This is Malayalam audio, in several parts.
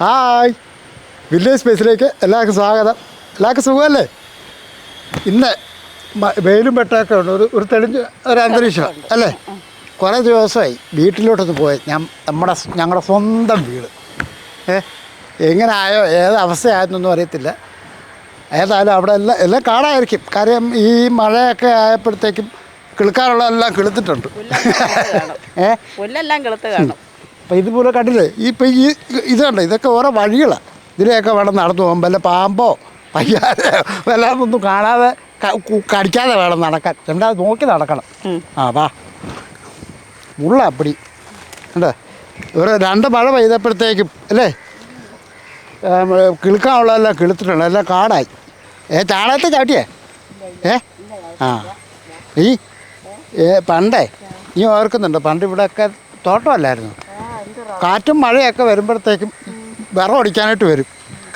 ഹായ്. വില്ലേജ് സ്പേസിലേക്ക് എല്ലാവർക്കും സ്വാഗതം. എല്ലാവർക്കും സുഖമല്ലേ? ഇന്ന് വെയിലും വെട്ടമൊക്കെ ഉണ്ട്. ഒരു ഒരു തെളിഞ്ഞ ഒരു അന്തരീക്ഷം അല്ലേ? കുറേ ദിവസമായി വീട്ടിലോട്ടൊന്ന് പോയി. ഞാൻ നമ്മുടെ ഞങ്ങളുടെ സ്വന്തം വീട്. ഏ? എങ്ങനെ ആയോ ഏത് അവസ്ഥയായെന്നൊന്നും അറിയത്തില്ല. ഏതായാലും അവിടെ എല്ലാം എല്ലാം കാടായിരിക്കും കാര്യം ഈ മഴയൊക്കെ ആയപ്പോഴത്തേക്കും കിളുക്കാറുള്ളതെല്ലാം കിളുത്തിട്ടുണ്ട്. ഏ? പുല്ലെല്ലാം കിളുത്ത് കാണും. അപ്പം ഇതുപോലെ കണ്ടില്ലേ? ഈ ഇപ്പം ഈ ഇതുണ്ട് ഇതൊക്കെ ഓരോ വഴികളാണ് ഇതിലെയൊക്കെ വേണം നടന്നു പോകാൻ വല്ല പാമ്പോ പയ്യാതെ വല്ലാതൊന്നും കാണാതെ കടിക്കാതെ വേണം നടക്കാൻ. എന്താ നോക്കി നടക്കണം. ആ വാ. മുള്ള അപ്പടി കണ്ടോ? ഒരു രണ്ട് മഴ പെയ്തപ്പോഴത്തേക്കും അല്ലേ? കിളുക്കാനുള്ളതെല്ലാം കിളുത്തിട്ടുണ്ട്. എല്ലാം കാടായി. ഏ ചാണകത്തെ ചാട്ടിയേ ഏ? ആ. ഈ ഏ പണ്ടേ നീ ഓർക്കുന്നുണ്ടോ? പണ്ട് ഇവിടെയൊക്കെ തോട്ടമല്ലായിരുന്നു. കാറ്റും മഴയൊക്കെ വരുമ്പോഴത്തേക്കും വിറം അടിക്കാനായിട്ട് വരും.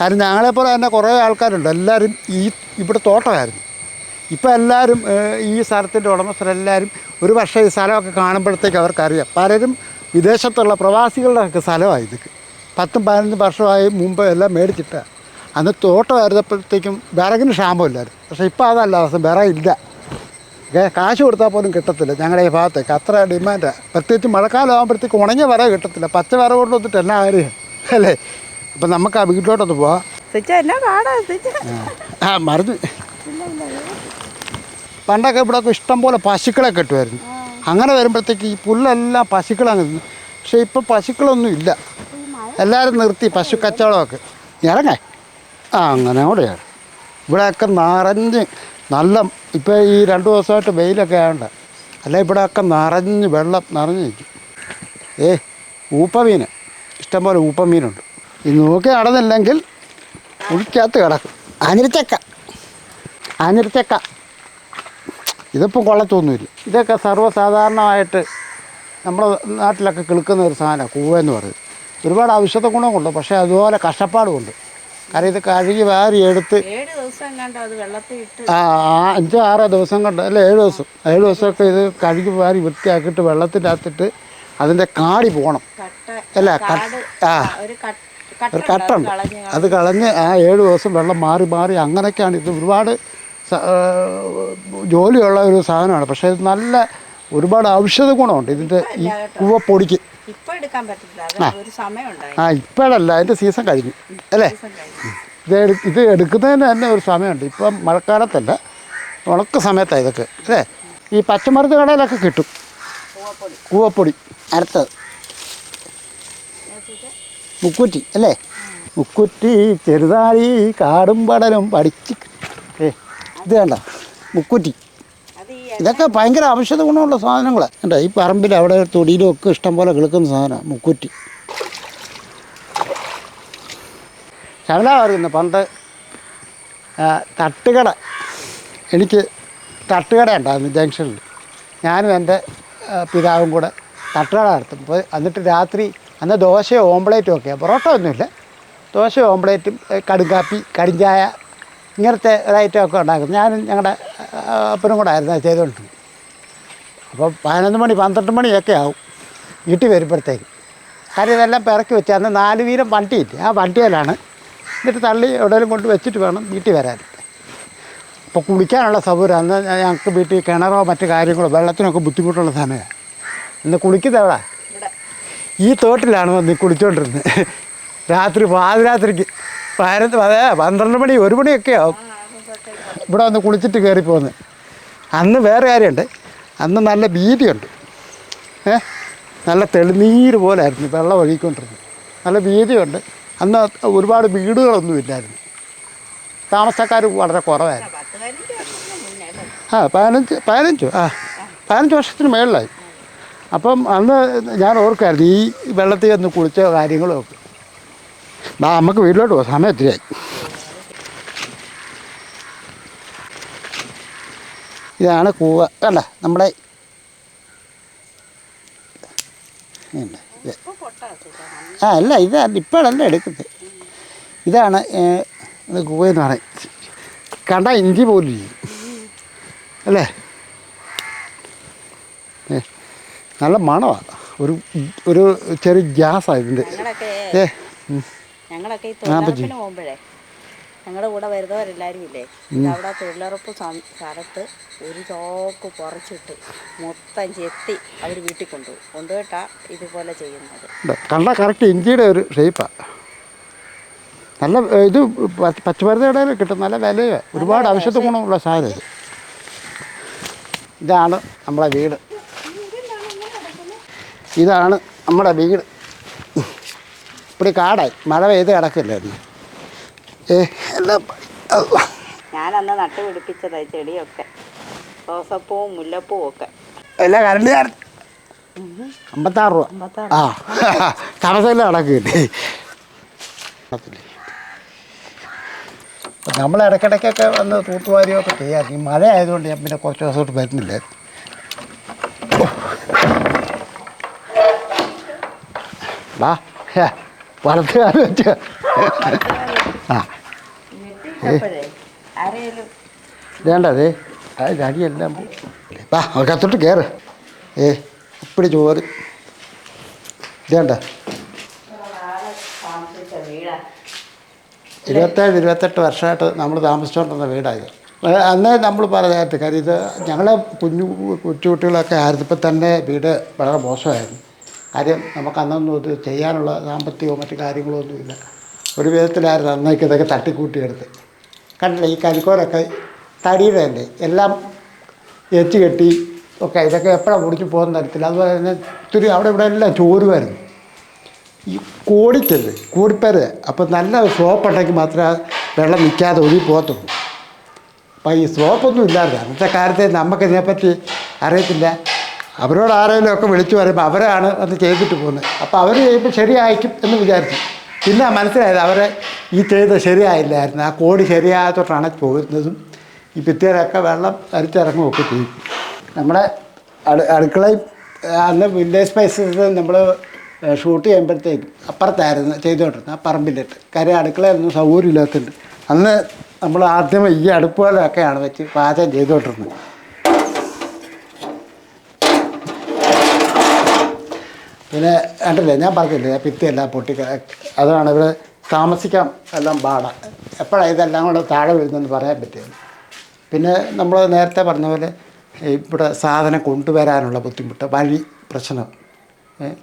കാരണം ഞങ്ങളെപ്പോലെ തന്നെ കുറേ ആൾക്കാരുണ്ട്. എല്ലാവരും ഈ ഇവിടെ തോട്ടമായിരുന്നു. ഇപ്പോൾ എല്ലാവരും ഈ സ്ഥലത്തിന്റെ ഉടമസ്ഥരെല്ലാവരും ഒരു പക്ഷേ ഈ സ്ഥലമൊക്കെ കാണുമ്പോഴത്തേക്ക് അവർക്കറിയാം. പലരും വിദേശത്തുള്ള പ്രവാസികളുടെ ഒക്കെ സ്ഥലമാണ് ഇതൊക്കെ പത്തും പതിനഞ്ചും വർഷമായി മുമ്പ് എല്ലാം മേടിച്ചിട്ട് അന്ന് തോട്ടമായിരുന്നപ്പോഴത്തേക്കും വിറകിന് ക്ഷാമമില്ലായിരുന്നു. പക്ഷേ ഇപ്പോൾ അതല്ല അവസ്ഥ. വിറകില്ല. ഏ, കാശ് കൊടുത്താൽ പോലും കിട്ടത്തില്ല ഞങ്ങളുടെ ഈ ഭാഗത്തേക്ക്. അത്ര ഡിമാൻഡാണ് പ്രത്യേകിച്ച് മഴക്കാലം ആകുമ്പോഴത്തേക്ക് ഉണങ്ങിയ വര കിട്ടത്തില്ല. പച്ച വര കൊണ്ട് വന്നിട്ട് എന്നാ കാര്യം? അല്ലേ? അപ്പം നമുക്ക് ആ വീട്ടിലോട്ടൊന്ന് പോവാം. ആ മറിഞ്ഞ്. പണ്ടൊക്കെ ഇവിടെയൊക്കെ ഇഷ്ടം പോലെ പശുക്കളെ കെട്ടുമായിരുന്നു. അങ്ങനെ വരുമ്പോഴത്തേക്ക് ഈ പുല്ലെല്ലാം പശുക്കളങ്ങ് തിന്നു. പക്ഷേ ഇപ്പോൾ പശുക്കളൊന്നും ഇല്ല. എല്ലാവരും നിർത്തി പശു കച്ചവടമൊക്കെ. ഇറങ്ങേ. ആ അങ്ങനെ കൂടെയാണ് ഇവിടെയൊക്കെ നിറഞ്ഞ് നല്ല ഇപ്പോൾ ഈ രണ്ട് ദിവസമായിട്ട് വെയിലൊക്കെ ആയതുകൊണ്ട് അല്ല ഇവിടെ ഒക്കെ നിറഞ്ഞ് വെള്ളം നിറഞ്ഞ് നിൽക്കും ഏ ഊപ്പമീൻ ഇഷ്ടംപോലെ ഊപ്പമീനുണ്ട്. ഈ നോക്കി നടന്നില്ലെങ്കിൽ കുഴിക്കകത്ത് കിടക്കും. അനിരച്ചക്ക അനിരച്ചക്ക ഇതിപ്പോൾ കൊള്ളത്തൊന്നുമില്ല. ഇതൊക്കെ സർവസാധാരണമായിട്ട് നമ്മുടെ നാട്ടിലൊക്കെ കിളുക്കുന്ന ഒരു സാധനമാണ് കൂവെന്ന് പറയുന്നത്. ഒരുപാട് ഔഷധ ഗുണമുണ്ട് പക്ഷേ അതുപോലെ കഷ്ടപ്പാടുമുണ്ട്. കാരണം ഇത് കഴുകി വാരി എടുത്ത് ആ അഞ്ചോ ആറോ ദിവസം കൊണ്ട് അല്ല ഏഴ് ദിവസം. ഏഴ് ദിവസമൊക്കെ ഇത് കഴുകി വാരി വൃത്തിയാക്കിയിട്ട് വെള്ളത്തിന്റെ അകത്തിട്ട് അതിന്റെ കാടി പോകണം. അല്ല ആ. ഒരു കട്ട് ഒരു കട്ടുണ്ട് കട്ടുണ്ട് അത് കളഞ്ഞ് ആ ഏഴ് ദിവസം വെള്ളം മാറി മാറി അങ്ങനെയൊക്കെയാണ്. ഇത് ഒരുപാട് ജോലിയുള്ള ഒരു സാധനമാണ്. പക്ഷേ ഇത് നല്ല ഒരുപാട് ഔഷധ ഗുണമുണ്ട്. ഇതിന്റെ ഈ കൂവപ്പൊടിക്ക് ഇപ്പൊ എടുക്കാൻ പറ്റില്ല ഒരു സമയമുണ്ടായി. ആ ഇപ്പോഴല്ല. അതിന്റെ സീസൺ കഴിഞ്ഞു. അല്ലേ? ഇത് ഇത് എടുക്കുന്നതിന് തന്നെ ഒരു സമയമുണ്ട്. ഇപ്പം മഴക്കാലത്തല്ല. ഉണക്ക സമയത്താണ് ഇതൊക്കെ. അല്ലേ? ഈ പച്ചമരുന്ന് കടയിലൊക്കെ കിട്ടും. കൂവപ്പൊടി അടുത്തത്. മുക്കുറ്റി അല്ലേ? മുക്കുറ്റി ചെറുതാഴി കാടും പടലും പഠിച്ച് ഏ ഇത് വേണ്ട മുക്കുറ്റി. ഇതൊക്കെ ഭയങ്കര ഔഷധ ഗുണമുള്ള സാധനങ്ങളാണ് കണ്ടോ ഈ പറമ്പിൽ അവിടെ തൊടിയിലും ഒക്കെ ഇഷ്ടംപോലെ കിളുക്കുന്ന സാധനമാണ് മുക്കുറ്റി. പറയുന്നു പണ്ട് തട്ടുകട. എനിക്ക് തട്ടുകട ഉണ്ടായിരുന്നു ജംഗ്ഷനിൽ. ഞാനും എന്റെ പിതാവും കൂടെ തട്ടുകട നടത്തും. അപ്പോൾ എന്നിട്ട് രാത്രി അന്ന് ദോശയോ ഓംപ്ലേറ്റും ഒക്കെ. പൊറോട്ട ഒന്നുമില്ല. ദോശയോ ഓംപ്ലേറ്റും കടുങ്കാപ്പി കടിഞ്ചായ ഇങ്ങനത്തെ ഒരു ഐറ്റം ഒക്കെ ഉണ്ടാക്കും ഞാനും ഞങ്ങളുടെ അപ്പനും കൂടെ ആയിരുന്നു അത് ചെയ്തുകൊണ്ടിരുന്നത് അപ്പോൾ പതിനൊന്ന് മണി പന്ത്രണ്ട് മണിയൊക്കെ ആവും വീട്ടിൽ വരുമ്പോഴത്തേക്ക്. കാര്യം ഇതെല്ലാം പിറക്കി വെച്ച് അന്ന് നാല് വീരം വണ്ടിയില്ല ആ വണ്ടിയിലാണ് എന്നിട്ട് തള്ളി എവിടെയെങ്കിലും കൊണ്ട് വെച്ചിട്ട് വേണം വീട്ടിൽ വരാൻ. അപ്പോൾ കുളിക്കാനുള്ള സൗകര്യം അന്ന് ഞങ്ങൾക്ക് വീട്ടിൽ കിണറോ മറ്റു കാര്യങ്ങളോ വെള്ളത്തിനൊക്കെ ബുദ്ധിമുട്ടുള്ള സമയമാണ്. ഇന്ന് കുളിക്കുന്നത് എവിടെ? ഈ തോട്ടിലാണ് വന്ന് കുളിച്ചോണ്ടിരുന്നത്. രാത്രി പാതിരാത്രിക്ക് പതിനൊന്ന് അതെ പന്ത്രണ്ട് മണി ഒരു മണിയൊക്കെ ആവും. ഇവിടെ വന്ന് കുളിച്ചിട്ട് കയറി പോകുന്നത് അന്ന് വേറെ കാര്യമുണ്ട്. അന്ന് നല്ല ഭീതിയുണ്ട്. ഏ നല്ല തെളിനീര് പോലെ ആയിരുന്നു വെള്ളം ഒഴുകിക്കൊണ്ടിരുന്നത്. നല്ല ഭീതിയുണ്ട്. അന്ന് ഒരുപാട് വീടുകളൊന്നും ഇല്ലായിരുന്നു. താമസക്കാർ വളരെ കുറവായിരുന്നു. ആ പതിനഞ്ച് പതിനഞ്ച് ആ പതിനഞ്ച് വർഷത്തിന് മേളിലായി. അപ്പം അന്ന് ഞാൻ ഓർക്കായിരുന്നു ഈ വെള്ളത്തിൽ ഒന്ന് കുളിച്ച കാര്യങ്ങളും ഒക്കെ. ബാ നമുക്ക് വീട്ടിലോട്ട് പോകാം സമയം ഒത്തിരിയായി ഇതാണ് കൂവ. കണ്ട നമ്മുടെ ആ അല്ല ഇത് ഇപ്പോഴല്ല എടുക്കുന്നത്. ഇതാണ് കൂവ എന്ന് പറയും. കണ്ട ഇഞ്ചി പോലും. അല്ലേ? നല്ല മണമാണ് ഒരു ഒരു ചെറിയ ഗ്യാസാണ് ഇതിന്റെ. ഏ. ഞങ്ങളൊക്കെ ഈ തൊഴിലുറപ്പിന് പോകുമ്പോഴേ ഞങ്ങളുടെ കൂടെ വരുന്നവരെല്ലാവരും ഇല്ലേ അവിടെ തൊഴിലുറപ്പ് സ്ഥലത്ത് ഒരു ചോക്ക് കുറച്ചിട്ട് മൊത്തം ചെത്തി അവർ വീട്ടിൽ കൊണ്ടുപോകും. കൊണ്ടുപോയിട്ടാ ഇതുപോലെ ചെയ്യുന്നത്. കണ്ട കറക്റ്റ് ഇഞ്ചിയുടെ ഒരു ഷേപ്പാണ് നല്ല ഇത് പച്ച- പച്ചമരുന്ന് കടയിൽ കിട്ടും. നല്ല വിലയാണ് ഒരുപാട് ഔഷധ ഗുണമുള്ള സാധനം ഇത്. ഇതാണ് നമ്മളെ വീട്. ഇതാണ് നമ്മുടെ വീട്. ഇവിടെ കാടായി. മഴ പെയ്ത് കിടക്കില്ലായിരുന്നു ഏ എല്ലാം അള്ളാ. ഞാനന്ന് നട്ടു പിടിപ്പിച്ചതായി ചെടിയൊക്കെ. റോസപ്പൂവും മുല്ലപ്പൂവും ഒക്കെ. എല്ലാം കരണ്ടുകാരൻ അമ്പത്താറ് രൂപ. ആ താമസമില്ല കണക്ക് നമ്മൾ ഇടയ്ക്കിടയ്ക്കൊക്കെ വന്ന് തൂത്തുവാരിയൊക്കെ ചെയ്യാറ് ഈ മഴ ആയതുകൊണ്ട് ഞാൻ പിന്നെ കുറച്ച് ദിവസമായിട്ട് വരുന്നില്ല. വാ വെച്ച് ആ. ആരെയും വേണ്ടതേ. അത് അടിയെല്ലാം. വാ അകത്തോട്ട് കയറ് ഏ ഇപ്പിടി ചോറ്. ഇതേണ്ട ഇരുപത്തേഴ് ഇരുപത്തെട്ട് വർഷമായിട്ട് നമ്മൾ താമസിച്ചുകൊണ്ടിരുന്ന വീടായത്. അന്നേ നമ്മൾ പറഞ്ഞായിട്ട് കാര്യം ഇത് ഞങ്ങളെ കുഞ്ഞു കൊച്ചുകുട്ടികളൊക്കെ ആയിരുന്നപ്പോൾ തന്നെ വീട് വളരെ മോശമായിരുന്നു. കാര്യം നമുക്ക് അന്നൊന്നും ഇത് ചെയ്യാനുള്ള സാമ്പത്തികമോ മറ്റു കാര്യങ്ങളോ ഒന്നുമില്ല ഒരു വിധത്തിലായിരുന്നു അന്നേക്ക് ഇതൊക്കെ തട്ടിക്കൂട്ടിയെടുത്ത്. കണ്ടില്ല ഈ കരിക്കോരൊക്കെ തടിയുടെ തന്നെ എല്ലാം എച്ച് കെട്ടി ഒക്കെ ഇതൊക്കെ എപ്പോഴാണ് മുടിച്ച് പോകുന്ന തരത്തില്ല അതുപോലെ തന്നെ ഇത്തിരി അവിടെ ഇവിടെ എല്ലാം ചോരുമായിരുന്നു. ഈ കോടിക്കരുത് കൂടിപ്പരുത് അപ്പം നല്ല സോപ്പ് ഉണ്ടെങ്കിൽ മാത്രമേ വെള്ളം നിൽക്കാതെ ഒഴുകി പോകത്തുള്ളൂ. അപ്പം ഈ സോപ്പൊന്നും ഇല്ലാതെ അന്നത്തെ കാലത്ത് നമുക്ക് ഇതിനെപ്പറ്റി അറിയത്തില്ല. അവരോട് ആരെങ്കിലും ഒക്കെ വിളിച്ചു പറയുമ്പോൾ അവരാണ് അത് ചെയ്തിട്ട് പോകുന്നത്. അപ്പോൾ അവർ ചെയ്യുമ്പോൾ ശരിയായിരിക്കും എന്ന് വിചാരിച്ചു. പിന്നെ മനസ്സിലായത് അവരെ ഈ ചെയ്ത് ശരിയായില്ലായിരുന്നു. ആ കോടി ശരിയാകത്തോട്ടാണ് പോകുന്നതും. ഈ ഭിത്തിയിലൊക്കെ വെള്ളം അരിച്ചിറങ്ങുകയൊക്കെ ചെയ്യും. നമ്മുടെ അടു അടുക്കളയും അന്ന് വില്ലേജ് സ്പൈസസ് നമ്മൾ ഷൂട്ട് ചെയ്യുമ്പോഴത്തേക്കും അപ്പുറത്തായിരുന്നു ചെയ്തുകൊണ്ടിരുന്നത് ആ പറമ്പിലിട്ട്. കാര്യം അടുക്കളയൊന്നും സൗകര്യമില്ലാത്തതുണ്ട് അന്ന് നമ്മൾ ആദ്യം ഈ അടുപ്പുകളൊക്കെയാണ് വെച്ച് പാചകം ചെയ്തുകൊണ്ടിരുന്നത് പിന്നെ കണ്ടില്ലേ ഞാൻ പറഞ്ഞില്ലേ ഭിത്തിയെല്ലാം പൊട്ടി അതാണ് ഇവിടെ താമസിക്കാൻ എല്ലാം പാടാ. എപ്പോഴാണ് ഇതെല്ലാം കൂടെ താഴെ വരുന്നതെന്ന് പറയാൻ പറ്റില്ല. പിന്നെ നമ്മൾ നേരത്തെ പറഞ്ഞ പോലെ ഇവിടെ സാധനം കൊണ്ടുവരാനുള്ള ബുദ്ധിമുട്ട് വഴി പ്രശ്നം.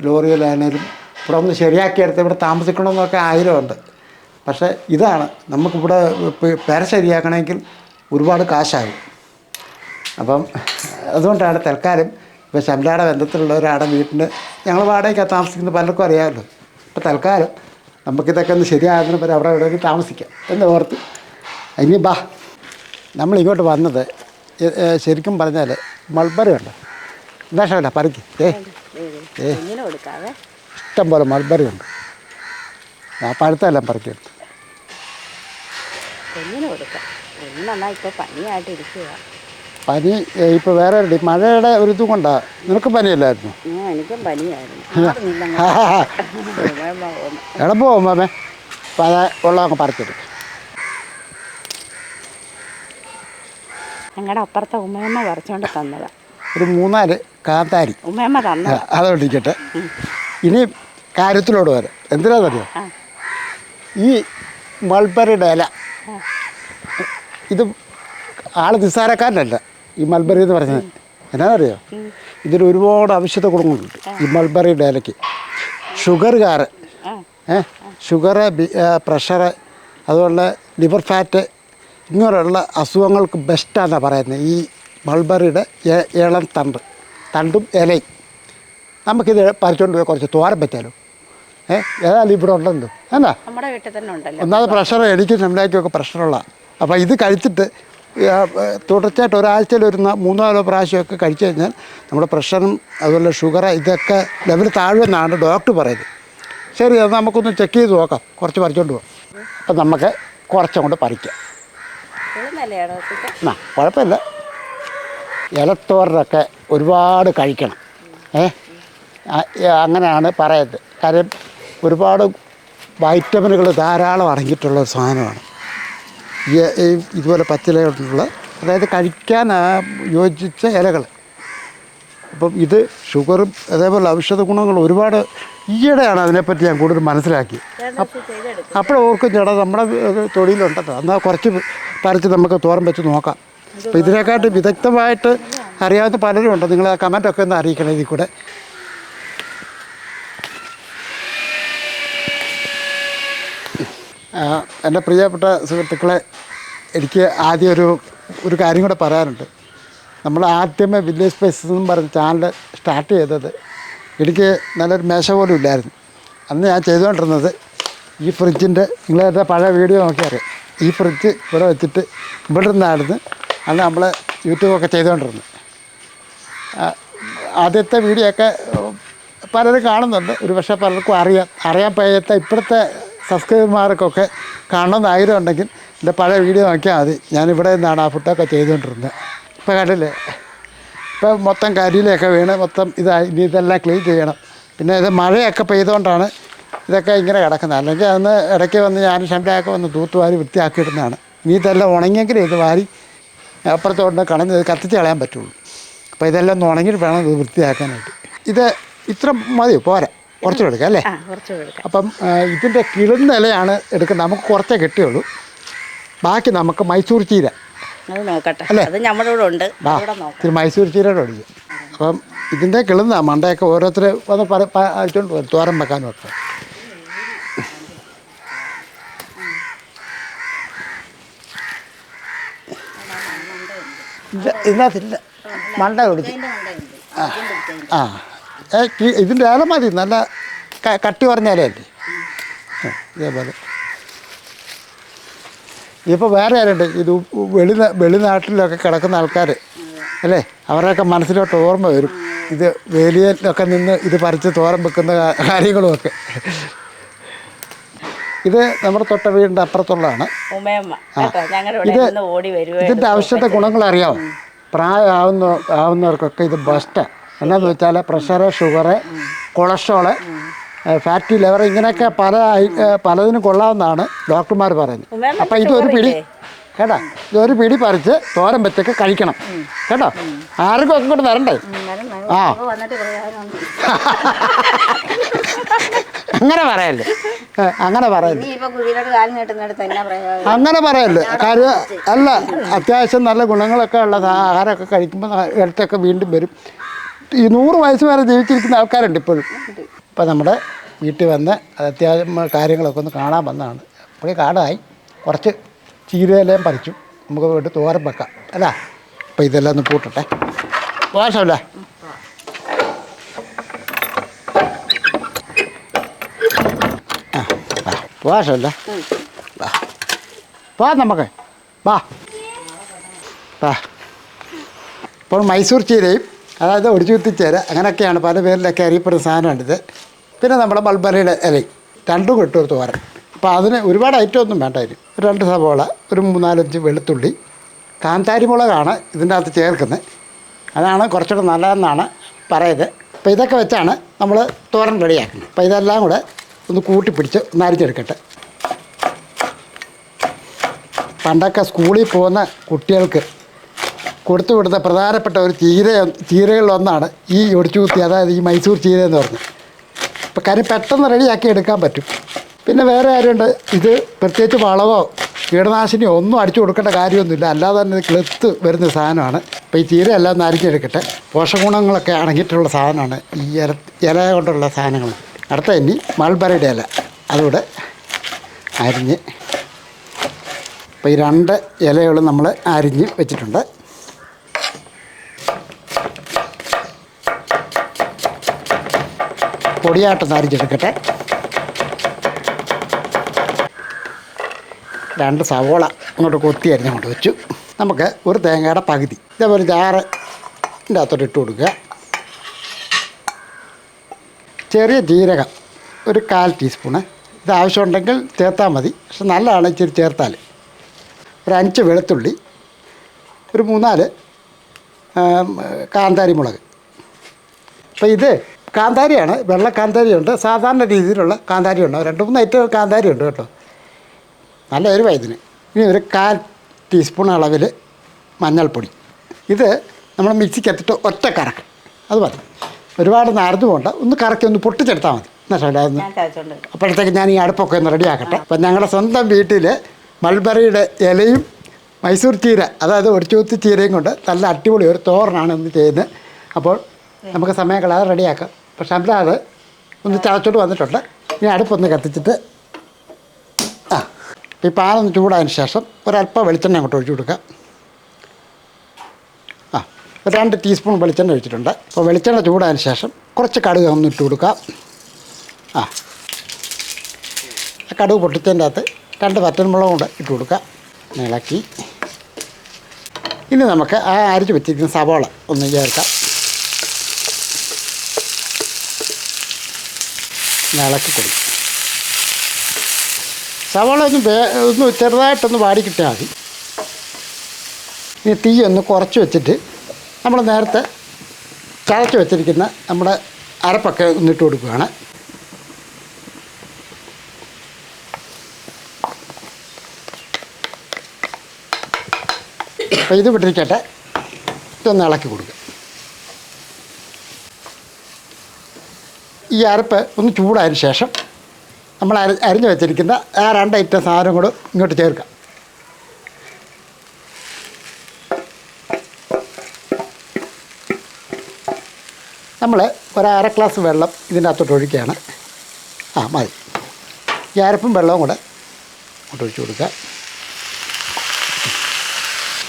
ലോറിയിലാണേലും ഇവിടെ ഒന്ന് ശരിയാക്കിയെടുത്ത് ഇവിടെ താമസിക്കണമെന്നൊക്കെ ആഗ്രഹമുണ്ട്. പക്ഷേ ഇതാണ് നമുക്കിവിടെ പെര ശരിയാക്കണമെങ്കിൽ ഒരുപാട് കാശാകും. അപ്പം അതുകൊണ്ടാണ് തൽക്കാലം ഇപ്പോൾ ശംലയുടെ ബന്ധത്തിലുള്ള ഒരാടെ വീട്ടിന് ഞങ്ങൾ വാടകയ്ക്കാണ് താമസിക്കുന്നത് പലർക്കും അറിയാമല്ലോ. അപ്പോൾ തൽക്കാലം നമുക്കിതൊക്കെ ഒന്ന് ശരിയാകുന്നതിന് പോലെ അവിടെ എവിടെയൊക്കെ താമസിക്കാം എന്ന് ഓർത്ത് ഇനി ബാ നമ്മൾ ഇങ്ങോട്ട് വന്നത് ശരിക്കും പറഞ്ഞാൽ മൾബറി ഉണ്ട്? വിഷമല്ല പറിക്ക്. ഏ ഏ. ഇഷ്ടം പോലെ മൾബറി ഉണ്ട്. ആ പഴുത്തെല്ലാം പറിക്കുന്നുണ്ട് കൊടുക്കാം. ഇപ്പോൾ പനിയായിട്ട് ഇരിക്കുക പനി ഇപ്പോൾ വേറെ ഉണ്ട്. മഴയുടെ ഒരു ഇതും കൊണ്ടാണ് നിനക്ക് പനിയല്ലായിരുന്നു? എനിക്കും പനിയായിരുന്നു. എളുപ്പം മാമേ? അപ്പം അത് ഉള്ളതൊക്കെ പറിച്ചിട്ട് ഞങ്ങളുടെ അപ്പുറത്തെ ഉമ്മയമ്മ പറിച്ചോണ്ട് തന്നതാ. ഒരു മൂന്നാൽ കാന്താരി. ഉമ്മയമ്മ തന്ന അതോട്ടിരിക്കട്ടെ ഇനി കാര്യത്തിലോട് വരെ. എന്തിനാണെന്നറിയോ ഈ മൾബറിയുടെ ഇല. ഇത് ആൾ നിസ്സാരക്കാരനല്ല. ഈ മൽബറി എന്ന് പറഞ്ഞത് എന്നാന്നറിയോ? ഇതിന് ഒരുപാട് ആവശ്യത്തെ കൊടുക്കുന്നുണ്ട് ഈ മൽബറി ഇലയ്ക്ക് ഷുഗറുകാർ ഏ? ഷുഗറ് പ്രഷറ് അതുപോലെ ലിവർ ഫാറ്റ് ഇങ്ങനെയുള്ള അസുഖങ്ങൾക്ക് ബെസ്റ്റാണെന്നാണ് പറയുന്നത്. ഈ മൾബറിയുടെ ഇളം തണ്ട്. തണ്ടും ഇലയും. നമുക്കിത് പറിച്ചുകൊണ്ട് പോയി കുറച്ച് തോരൻ പറ്റാലോ ഏ? ഏതായാലും ഇവിടെ ഉണ്ടല്ലോ. എന്നാ? നമ്മുടെ വീട്ടിൽ തന്നെ ഉണ്ടല്ലോ. ഒന്നാമത് പ്രഷർ എനിക്ക് നമ്മളേക്കൊക്കെ പ്രഷറുള്ള. അപ്പോൾ ഇത് കഴിച്ചിട്ട് തുടർച്ചയായിട്ട് ഒരാഴ്ചയിൽ ഒരു മൂന്നാലോ മൂന്നോ നാലോ പ്രാവശ്യമൊക്കെ കഴിച്ചു കഴിഞ്ഞാൽ നമ്മുടെ പ്രഷറും അതുപോലെ ഷുഗർ ഇതൊക്കെ ലെവൽ താഴുമെന്നാണ് ഡോക്ടർ പറയുന്നത്. ശരി അത് നമുക്കൊന്ന് ചെക്ക് ചെയ്ത് നോക്കാം. കുറച്ച് പറിച്ചോണ്ട് പോകാം. അപ്പം നമുക്ക് കുറച്ചും കൊണ്ട് പറിക്കാം ആ കുഴപ്പമില്ല. ഇലത്തോറിനൊക്കെ ഒരുപാട് കഴിക്കണം. ഏ അങ്ങനെയാണ് പറയുന്നത്. കാര്യം ഒരുപാട് വൈറ്റമിനുകൾ ധാരാളം അടങ്ങിയിട്ടുള്ള ഒരു സാധനമാണ്. ഇതുപോലെ പച്ചില കൊണ്ടുള്ള അതായത് കഴിക്കാൻ യോജിച്ച ഇലകൾ. അപ്പം ഇത് ഷുഗറും അതേപോലെ ഔഷധ ഗുണങ്ങൾ ഒരുപാട് ഈയിടെയാണ് അതിനെപ്പറ്റി ഞാൻ കൂടുതൽ മനസ്സിലാക്കി അപ്പോഴോർക്കും ചേട്ടാ നമ്മുടെ തൊഴിലുണ്ടല്ലോ എന്നാൽ കുറച്ച് പറിച്ച് നമുക്ക് തോരൻ വെച്ച് നോക്കാം. അപ്പോൾ ഇതിനെക്കാട്ടും വിദഗ്ധമായിട്ട് അറിയാവുന്ന പലരും ഉണ്ട്. നിങ്ങൾ ആ കമന്റൊക്കെ ഒന്ന് അറിയിക്കണം ഇതിൽ കൂടെ. എന്റെ പ്രിയപ്പെട്ട സുഹൃത്തുക്കളെ എനിക്ക് ആദ്യം ഒരു ഒരു കാര്യം കൂടെ പറയാനുണ്ട്. നമ്മൾ ആദ്യമേ വില്ലേജ് സ്പേസസ് എന്ന് പറഞ്ഞ ചാനൽ സ്റ്റാർട്ട് ചെയ്തത് എനിക്ക് നല്ലൊരു മേശ പോലും ഇല്ലായിരുന്നു. അന്ന് ഞാൻ ചെയ്തുകൊണ്ടിരുന്നത് ഈ ഫ്രിഡ്ജിന്റെ നിങ്ങളെ പഴയ വീഡിയോ നോക്കിയറിയാം ഈ ഫ്രിഡ്ജ് ഇവിടെ വെച്ചിട്ട് ഇവിടെ നിന്നായിരുന്നു അന്ന് നമ്മൾ യൂട്യൂബൊക്കെ ചെയ്തുകൊണ്ടിരുന്നത്. ആദ്യത്തെ വീഡിയോ ഒക്കെ പലരും കാണുന്നുണ്ട്. ഒരു പക്ഷേ പലർക്കും അറിയാം അറിയാൻ പറ്റാത്ത ഇപ്പോഴത്തെ സബ്സ്ക്രൈബർമാർക്കൊക്കെ കാണണമെന്ന് ആഗ്രഹം ഉണ്ടെങ്കിൽ എന്റെ പഴയ വീഡിയോ നോക്കിയാൽ മതി. ഞാനിവിടെ നിന്നാണ് ആ ഫുഡൊക്കെ ചെയ്തുകൊണ്ടിരുന്നത്. ഇപ്പോൾ കണ്ടില്ലേ? ഇപ്പോൾ മൊത്തം കരിയിലൊക്കെ വീണ് മൊത്തം ഇതായി. ഇനി ഇതെല്ലാം ക്ലീൻ ചെയ്യണം. പിന്നെ ഇത് മഴയൊക്കെ പെയ്തുകൊണ്ടാണ് ഇതൊക്കെ ഇങ്ങനെ കിടക്കുന്നത്. അല്ലെങ്കിൽ അന്ന് ഇടയ്ക്ക് വന്ന് ഞാൻ ഷണ്ടയൊക്കെ വന്ന് തൂത്തുവാരി വൃത്തിയാക്കിയിടുന്നതാണ്. ഇനി ഇതെല്ലാം ഉണങ്ങിയെങ്കിലും ഇത് വാരി അപ്പുറത്തോട്ട് കളഞ്ഞ് കത്തിച്ച് കളയാൻ പറ്റുള്ളൂ. അപ്പോൾ ഇതെല്ലാം ഒന്ന് ഉണങ്ങിയിട്ട് വേണം ഇത് വൃത്തിയാക്കാനായിട്ട്. ഇത് ഇത്ര മതി പോരാ. കുറച്ചുകൂടെ എടുക്കാം അല്ലേ? ആ അപ്പം ഇതിന്റെ കിളുന്ന ഇലയാണ് എടുക്കുന്നത്. നമുക്ക് കുറച്ചേ കിട്ടിയുള്ളൂ. ബാക്കി നമുക്ക് മൈസൂർ ചീര. അത് നോക്കട്ടെ. അല്ലേ? അത് നമ്മുടെ കൂടെ ഉണ്ട്. ആ ഇവിടെ നോക്കാം. ഇത്തിരി മൈസൂർ ചീരയുടെ ഒഴിക്കും അപ്പം ഇതിന്റെ കിളുന്ന മണ്ടയൊക്കെ ഓരോരുത്തർ വന്ന് പല പ- അടിച്ചോണ്ട് വരും. തോരൻ വെക്കാനും ഒക്കെ. ഇല്ല ഇതിനകത്തില്ല. മണ്ട. ഇതിന്റെ ആ ഇതിന്റെ ഏലം മതി നല്ല കട്ടി പറഞ്ഞ ഇലയല്ലേ? ഇതേപോലെ. ഇപ്പോൾ വേറെ ആരുണ്ട്? ഇത് വെളി വെളിനാട്ടിലൊക്കെ കിടക്കുന്ന ആൾക്കാർ അല്ലേ? അവരുടെയൊക്കെ മനസ്സിലോട്ട് ഓർമ്മ വരും. ഇത് വേലിയിലൊക്കെ നിന്ന് ഇത് പറിച്ച് തോരം വെക്കുന്ന കാര്യങ്ങളുമൊക്കെ. ഇത് നമ്മുടെ തൊട്ട വീടിന്റെ അപ്പുറത്തുള്ളതാണ്. ഇത് ഇതിന്റെ ആവശ്യത്തെ ഗുണങ്ങൾ അറിയാമോ പ്രായമാവുന്ന ആവുന്നവർക്കൊക്കെ ഇത് ബെസ്റ്റാണ് എന്നാന്ന് വെച്ചാൽ pressure sugar cholesterol fatty liver ഇങ്ങനെയൊക്കെ പല പലതിനും കൊള്ളാവുന്നതാണ് ഡോക്ടർമാർ പറയുന്നത്. അപ്പം ഇതൊരു പിടി? കേട്ടോ? ഇതൊരു പിടി പറിച്ച് തോരൻ വെച്ചൊക്കെ കഴിക്കണം. കേട്ടോ? ആർക്കും ഒക്കെ കൂടെ വരണ്ടേ ആ. അങ്ങനെ പറയല്ലേ? അങ്ങനെ പറയല്ലേ? അങ്ങനെ പറയല്ലേ? കാര്യം അല്ല അത്യാവശ്യം നല്ല ഗുണങ്ങളൊക്കെ ഉള്ള ആഹാരമൊക്കെ കഴിക്കുമ്പോൾ ഇടത്തൊക്കെ വീണ്ടും വരും. ഈ നൂറ് വയസ്സ് വരെ ജീവിച്ചിരിക്കുന്ന ആൾക്കാരുണ്ട് ഇപ്പോഴും. ഇപ്പം നമ്മുടെ വീട്ടിൽ വന്ന് അത് അത്യാവശ്യം കാര്യങ്ങളൊക്കെ ഒന്ന് കാണാൻ വന്നതാണ്. അപ്പോഴേ കാടായി. കുറച്ച് ചീരയിലേം പറിച്ചു. നമുക്ക് വീട്ടിൽ തോരൻ വെക്കാം. അല്ല? അപ്പം ഇതെല്ലാം ഒന്ന് പൂട്ടട്ടെ. വാ. ദോഷമല്ല വാ. വാ നമുക്ക്. വാ. വാ. ഇപ്പോൾ മൈസൂർ ചീരയും അതായത് ഒടിച്ചുകുത്തിച്ചേര അങ്ങനെയൊക്കെയാണ് പല പേരിലൊക്കെ അറിയപ്പെടുന്ന സാധനമാണിത്. പിന്നെ നമ്മുടെ മൾബറിയുടെ ഇല രണ്ടും കിട്ടും തോരൻ. അപ്പോൾ അതിന് ഒരുപാട് ഐറ്റം ഒന്നും വേണ്ട ഒരു രണ്ട് സവോള ഒരു മൂന്നാലഞ്ച് വെളുത്തുള്ളി കാന്താരി മുളകാണ് ഇതിന്റെ അകത്ത് ചേർക്കുന്നത്. അതാണ് കുറച്ചുകൂടെ നല്ലതെന്നാണ് പറയുന്നത്. അപ്പോൾ ഇതൊക്കെ വെച്ചാണ് നമ്മൾ തോരൻ റെഡിയാക്കുന്നത്. അപ്പോൾ ഇതെല്ലാം കൂടെ ഒന്ന് കൂട്ടിപ്പിടിച്ച് ഒന്ന് അരിച്ചെടുക്കട്ടെ പണ്ടൊക്കെ സ്കൂളിൽ പോകുന്ന കുട്ടികൾക്ക് കൊടുത്തു വിടുന്ന പ്രധാനപ്പെട്ട ഒരു ചീര ചീരകളിലൊന്നാണ് ഈ ഒടിച്ചുകുത്തി അതായത് ഈ മൈസൂർ ചീര എന്ന് പറഞ്ഞത് അപ്പോൾ കാര്യം പെട്ടെന്ന് റെഡിയാക്കി എടുക്കാൻ പറ്റും. പിന്നെ വേറെ കാര്യമുണ്ട്. ഇത് പ്രത്യേകിച്ച് വളവോ കീടനാശിനിയോ ഒന്നും അടിച്ചു കൊടുക്കേണ്ട കാര്യമൊന്നുമില്ല. അല്ലാതെ തന്നെ ക്ലെത്ത് വരുന്ന സാധനമാണ്. അപ്പോൾ ഈ ചീര എല്ലാം ഒന്ന് അരിഞ്ഞെടുക്കട്ടെ പോഷകഗുണങ്ങളൊക്കെ അടങ്ങിയിട്ടുള്ള സാധനമാണ്. ഈ ഇല ഇല കൊണ്ടുള്ള സാധനങ്ങൾ. അടുത്ത ഇനി മൾബറിയുടെ ഇല. അതുകൂടെ അരിഞ്ഞ്. അപ്പോൾ ഈ രണ്ട് ഇലകളും നമ്മൾ അരിഞ്ഞ് വെച്ചിട്ടുണ്ട്. പൊടിയാട്ടം അരിഞ്ഞെടുക്കട്ടെ രണ്ട് സവോള അങ്ങോട്ട് കൊത്തി അരിഞ്ഞ് കൊണ്ട് വെച്ചു. നമുക്ക് ഒരു തേങ്ങയുടെ പകുതി. ഇതേപോലെ ജാറ് ഇതിന്റെ അകത്തോട്ട് ഇട്ട് കൊടുക്കുക. ചെറിയ ജീരകം ഒരു കാൽ ടീസ്പൂണ്. ഇത് ആവശ്യമുണ്ടെങ്കിൽ ചേർത്താൽ മതി. പക്ഷെ നല്ലതാണ് ഇച്ചിരി ചേർത്താൽ. ഒരു അഞ്ച് വെളുത്തുള്ളി ഒരു മൂന്നാൽ കാന്താരി മുളക് അപ്പോൾ ഇത് കാന്താരിയാണ്. വെള്ള കാന്താരിയുണ്ട്. സാധാരണ രീതിയിലുള്ള കാന്താരിയുണ്ട്. രണ്ട് മൂന്ന് ഐറ്റം കാന്താരി ഉണ്ട് കേട്ടോ. നല്ല ഒരു ഇതിന് ഇനി ഒരു കാൽ ടീസ്പൂൺ അളവിൽ മഞ്ഞൾപ്പൊടി. ഇത് നമ്മൾ മിക്സിക്കകത്തിട്ട് ഒറ്റ കറക്ക്. അത് മതി. ഒരുപാട് നാർന്നു പോകണ്ട ഒന്ന് കറക്കി ഒന്ന് പൊട്ടിച്ചെടുത്താൽ മതി. എന്നാ ശകലാന്ന് ഞാൻ ചതച്ചോണ്ട് അപ്പോഴത്തേക്ക് ഞാൻ ഈ അടുപ്പൊക്കെ ഒന്ന് റെഡിയാക്കട്ടെ അപ്പം ഞങ്ങളുടെ സ്വന്തം വീട്ടിൽ മൾബറിയുടെ ഇലയും മൈസൂർ ചീര അതായത് ഒടിച്ചൂത്തി ചീരയും കൊണ്ട് നല്ല അടിപൊളി ഒരു തോരനാണ് ഇന്ന് ചെയ്യുന്നത്. അപ്പോൾ നമുക്ക് സമയം കളയാതെ റെഡിയാക്കാം അപ്പോൾ അല്ലാതെ ഒന്ന് ചതച്ചോട്ട് വന്നിട്ടുണ്ട്. ഇനി അടുപ്പൊന്ന് കത്തിച്ചിട്ട് ആ ഈ പാലൊന്ന് ചൂടായതിന് ശേഷം ഒരല്പം വെളിച്ചെണ്ണ അങ്ങോട്ട് ഒഴിച്ചു കൊടുക്കാം. ആ രണ്ട് ടീസ്പൂൺ വെളിച്ചെണ്ണ ഒഴിച്ചിട്ടുണ്ട്. അപ്പോൾ വെളിച്ചെണ്ണ ചൂടായതിന് ശേഷം കുറച്ച് കടുക് ഒന്ന് ഇട്ട് കൊടുക്കാം. ആ ആ കടുക് പൊട്ടിച്ചതിന്റെ അകത്ത് രണ്ട് പറ്റൻമുളകും കൂടെ ഇട്ട് കൊടുക്കാം. ഇളക്കി. ഇനി നമുക്ക് ആ അരിച്ച് വെച്ചിരിക്കുന്ന സവാള ഒന്ന് ചേർക്കാം. ഇളക്കി കൊടുക്കും. സവാള ഒന്ന് വേ ഒന്ന് ചെറുതായിട്ടൊന്ന് വാടി മതി. ഇനി തീ ഒന്ന് കുറച്ച് വെച്ചിട്ട് നമ്മൾ നേരത്തെ ചതച്ച് വെച്ചിരിക്കുന്ന നമ്മുടെ അരപ്പൊക്കെ ഒന്നിട്ട് കൊടുക്കുകയാണ്. അപ്പോൾ ഇത് വിട്ടിരിക്കട്ടെ. ഇതൊന്ന് ഇളക്കി കൊടുക്കുക. ഈ അരപ്പ് ഒന്ന് ചൂടായ ശേഷം നമ്മൾ അര അരിഞ്ഞു വെച്ചിരിക്കുന്ന ആ രണ്ട് ഐറ്റം സാധനം കൂടെ ഇങ്ങോട്ട് ചേർക്കാം. നമ്മൾ ഒരു അര ഗ്ലാസ് വെള്ളം ഇതിന്റെ അകത്തോട്ട് ഒഴിക്കുകയാണ്. ആ മതി. ഈ അരപ്പും വെള്ളവും കൂടെ ഒഴിച്ചു കൊടുക്കുക.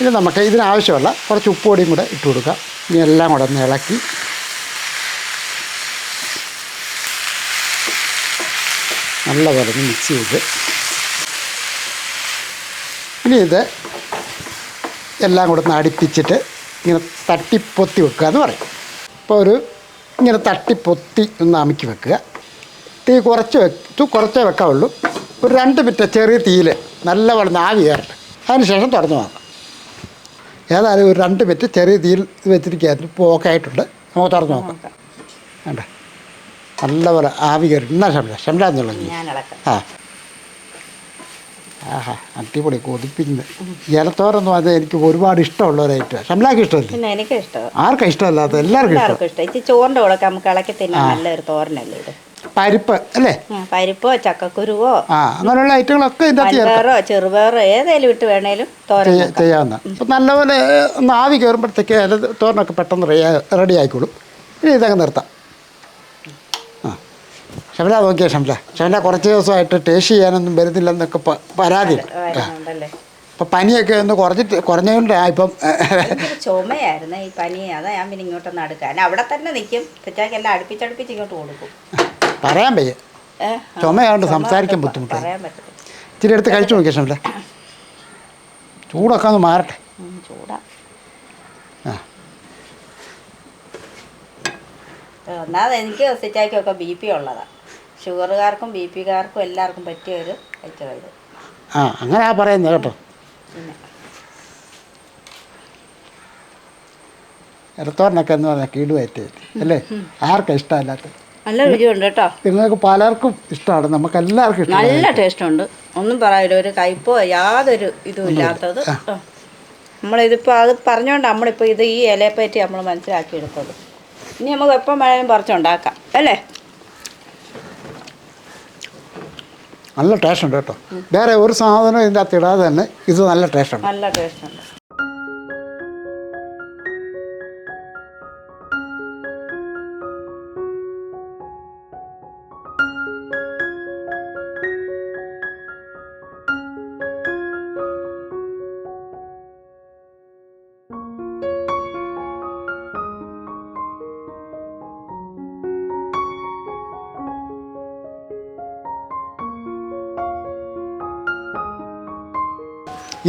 ഇനി നമുക്ക് ഇതിനാവശ്യമുള്ള കുറച്ച് ഉപ്പുപൊടിയും കൂടെ ഇട്ട് കൊടുക്കാം ഇനി എല്ലാം കൂടെ ഒന്ന് ഇളക്കി നല്ലപോലെ മിക്സ് ചെയ്ത്. ഇനി ഇത് എല്ലാം കൂടെ ഒന്ന് അടുപ്പിച്ചിട്ട് ഇങ്ങനെ തട്ടിപ്പൊത്തി വെക്കുക എന്ന് പറയും. അപ്പോൾ ഒരു ഇങ്ങനെ തട്ടിപ്പൊത്തി ഒന്ന് അമുക്കി വെക്കുക. തീ കുറച്ച് വെച്ചു കുറച്ചേ വെക്കാവുള്ളൂ. ഒരു രണ്ട് മിനിറ്റ് ചെറിയ തീയിൽ നല്ലപോലെ വെള്ളം ആവി കയറട്ടെ. അതിന് ശേഷം തുറന്നു നോക്കാം. ഏതായാലും ഒരു രണ്ട് മിനിറ്റ് ചെറിയ തീയിൽ വെച്ചിരിക്കുക. വെച്ചിരിക്കുകയായിരുന്നു ഇപ്പോൾ ഓക്കെ ആയിട്ടുണ്ട് നമുക്ക് തുറന്നു നോക്കാം. വേണ്ട നല്ലപോലെ ആവി കയറി. എന്നാ ശമ്പളാന്നുള്ള ഞാൻ ഇളക്കാം ആ. ആഹാ അടിപൊളി കൊതിപ്പിക്കുന്നത് ഇലത്തോരെന്ന് പറഞ്ഞാൽ എനിക്ക് ഒരുപാട് ഇഷ്ടമുള്ള ഒരു ഐറ്റം ശമ്പളാക്ക് ഇഷ്ടമല്ലേ എനിക്ക് ഇഷ്ടം ആർക്കാ ഇഷ്ടമല്ലാത്ത? എല്ലാവർക്കും ഇഷ്ടം. ചോറിന്റെ കൂടെ നമുക്ക് ഇളക്കി തിന്നാൻ നല്ലൊരു തോരനല്ലേ ഇത്. പരിപ്പ് അല്ലേ? പരിപ്പോ ചക്കക്കുരുവോ ആ അങ്ങനെയുള്ള ഐറ്റങ്ങളൊക്കെ പൻപയറോ ചെറുപയറോ ഏതേലും ഇട്ട് വേണേലും തോരൻ. ചെയ്യാവുന്ന. അപ്പം നല്ലപോലെ ഒന്ന് ആവി കയറുമ്പോഴത്തേക്ക് തോരനൊക്കെ പെട്ടെന്ന് റെഡി ആയിക്കോളും. ഇനി ഇതങ്ങ് നിർത്താം. ഷമല നോക്കിയാ ഷമല ഷമല കുറച്ച് ദിവസമായിട്ട് ടേസ്റ്റ് ചെയ്യാനൊന്നും വരുന്നില്ലെന്നൊക്കെ പരാതി ഇപ്പം പനിയൊക്കെ ഒന്ന് കുറഞ്ഞിട്ട് കുറഞ്ഞുകൊണ്ടാ ഇപ്പം ചുമയായിരുന്നു ഈ പനി. അതാ ഞാൻ പിന്നെ ഇങ്ങോട്ടൊന്ന് അടുക്കാൻ അവിടെ തന്നെ നിൽക്കും തെറ്റാക്കെല്ലാം അടുപ്പിച്ചടുപ്പിച്ച് ഇങ്ങോട്ട് കൊടുക്കും. പറയാൻ പയ്യ ചുമയായതുകൊണ്ട് സംസാരിക്കാൻ ബുദ്ധിമുട്ട് ഇച്ചിരി എടുത്ത് കഴിച്ചു നോക്കിയാ ഷമല ചൂടൊക്കെ ഒന്ന് മാറട്ടെ. ചൂടാ. ആ. ഒന്നാമത് എനിക്ക് സിറ്റാക്കൊക്കെ ബി പി ഉള്ളതാണ് ഷുഗറുകാർക്കും ബി പിക്കാർക്കും എല്ലാവർക്കും പറ്റിയ ഒരു ഐറ്റം ഇത്. ആ അങ്ങനെ ആ പറയുന്നത് കേട്ടോ. പിന്നെ. ഇറത്തോറിനൊക്കെ എന്ന് പറഞ്ഞാൽ കീടുമായിട്ട് അല്ലേ? ആർക്കാ ഇഷ്ടമല്ലാത്ത നല്ല രുചിയുണ്ട് കേട്ടോ. നിങ്ങൾക്ക് പലർക്കും ഇഷ്ടമാണ് നമുക്ക് എല്ലാവർക്കും ഇഷ്ടം നല്ല ടേസ്റ്റ് ഉണ്ട് ഒന്നും പറയില്ല ഒരു കയ്പോ യാതൊരു ഇതും ഇല്ലാത്തത്. നമ്മളിതിപ്പോൾ അത് പറഞ്ഞുകൊണ്ട് നമ്മളിപ്പോൾ ഇത് ഈ ഇലയെപ്പറ്റി നമ്മൾ മനസ്സിലാക്കി എടുത്തത് ഇനി നമുക്ക് എപ്പം വേണമെങ്കിലും പറിച്ചുണ്ടാക്കാം അല്ലേ? നല്ല ടേസ്റ്റ് ഉണ്ട് കേട്ടോ. വേറെ ഒരു സാധനം ഇതിന്റെ അകത്ത് ഇടാതെ തന്നെ ഇത് നല്ല ടേസ്റ്റ് ഉണ്ട്. നല്ല ടേസ്റ്റ് ഉണ്ട്.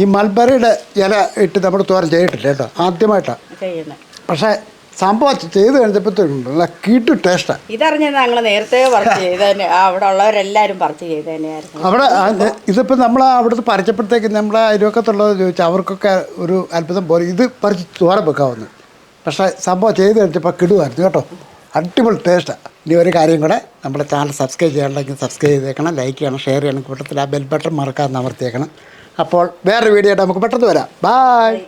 ഈ മൽബറിയുടെ ഇല ഇട്ട് നമ്മൾ തോരൻ ചെയ്തിട്ടില്ല കേട്ടോ. ആദ്യമായിട്ടാണ് ചെയ്യുന്നത് പക്ഷേ സംഭവം ചെയ്ത് കഴിഞ്ഞപ്പോഴത്തേക്കുണ്ട് നല്ല കീട്ടു ടേസ്റ്റാണ് ഇതറിഞ്ഞത് ഞങ്ങൾ നേരത്തെ പറിച്ച് ചെയ്തതന്നെ അവിടെ ഉള്ളവരെല്ലാവരും പറിച്ച് ചെയ്ത് തന്നെയായിരുന്നു അവിടെ ഇതിപ്പോൾ നമ്മൾ അവിടുത്തെ പറിച്ചപ്പോഴത്തേക്ക് നമ്മളെ അയൽവക്കത്തുള്ളത് ചോദിച്ചാൽ അവർക്കൊക്കെ ഒരു അത്ഭുതം പോലെ ഇത് പറിച്ച് ചോര വെക്കാവുന്നു. പക്ഷേ സംഭവം ചെയ്ത് കഴിഞ്ഞപ്പോൾ കിടുമായിരുന്നു കേട്ടോ. അടിപൊളി ടേസ്റ്റാണ് ഇനി ഒരു കാര്യം കൂടെ നമ്മുടെ ചാനൽ സബ്സ്ക്രൈബ് ചെയ്യണമെങ്കിൽ സബ്സ്ക്രൈബ് ചെയ്തേക്കണം ലൈക്ക് ചെയ്യണം ഷെയർ ചെയ്യണം. കൂട്ടത്തിൽ ആ ബെൽ ബട്ടൺ മറക്കാതെ അമർത്തിയേക്കണം. അപ്പോൾ വേറൊരു വീഡിയോ ആയിട്ട് നമുക്ക് പെട്ടെന്ന് വരാം. ബായ്